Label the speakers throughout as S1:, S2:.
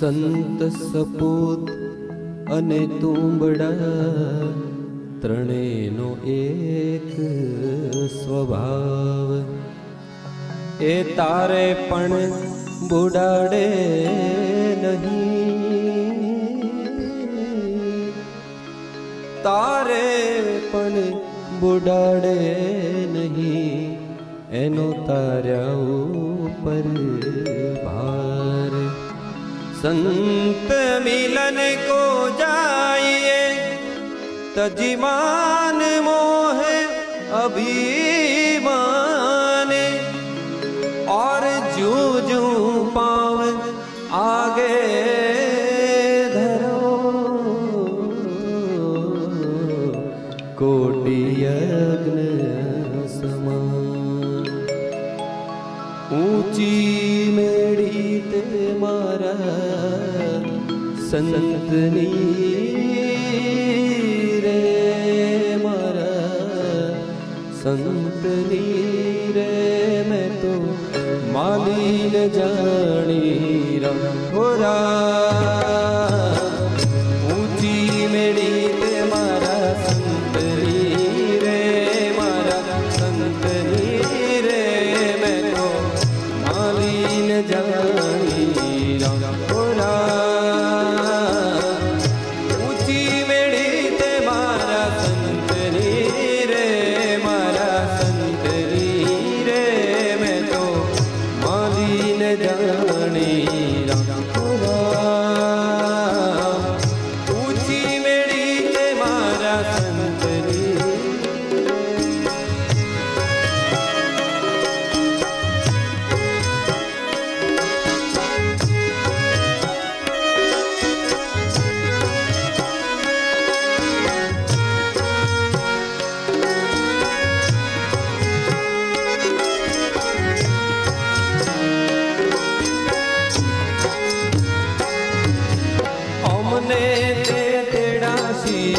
S1: સંત સપૂત અને તુંબડા ત્રણેયનો એક સ્વભાવ. એ તારે પણ બુડાડે નહીં. તારે પણ બુડાડે નહીં. એનો તાર્યા ઉપર संत मिलन को जाइए। तजिमान मोह अभिमान। और जू जू पाव आगे धरो। कोटि यज्ञ समान। ઊંચી મેળી તે મારા સંતની રે મારા સંતની રે મેં તો માલીન જાણી રમ ઊંચી silent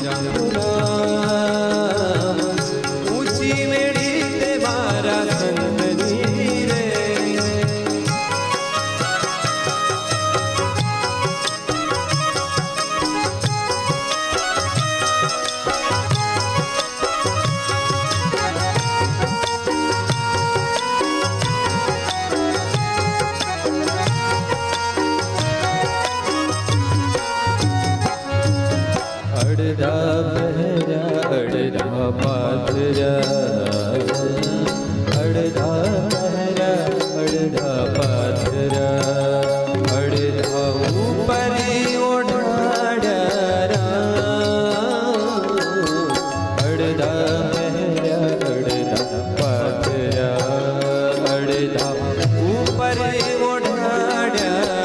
S1: Ram Ram અડધા બહેરા અડધા પાથરા અડધા ઉપરી ઓઢાડ્યા અડધા બહેરા અડધા પાથરા અડધા ઉપરી ઓઢાડ્યા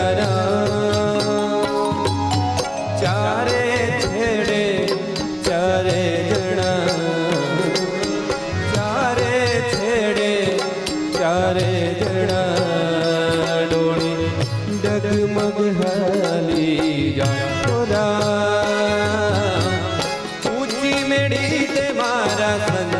S1: ચારે છેડે ડગમગ જા ઊંચી મેળી તે મારા સંતની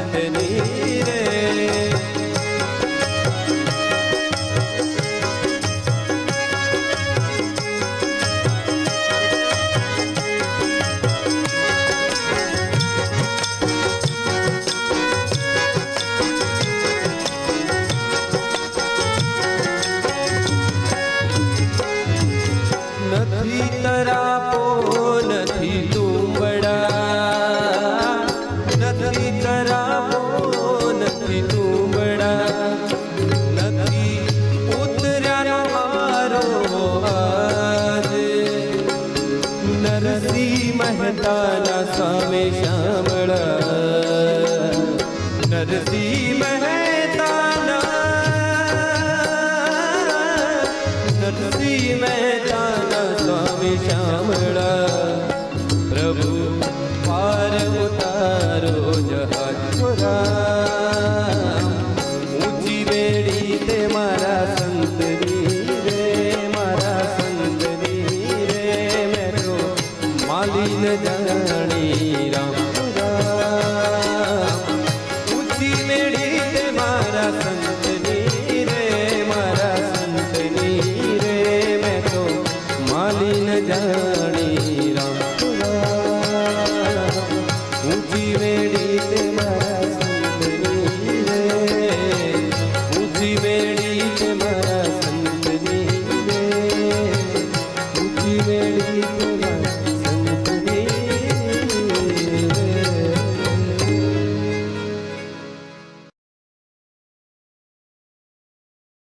S1: नरसी महताला स्वामी श्यामळ. नरसी महताला नरसी महताला स्वामी श्यामळ.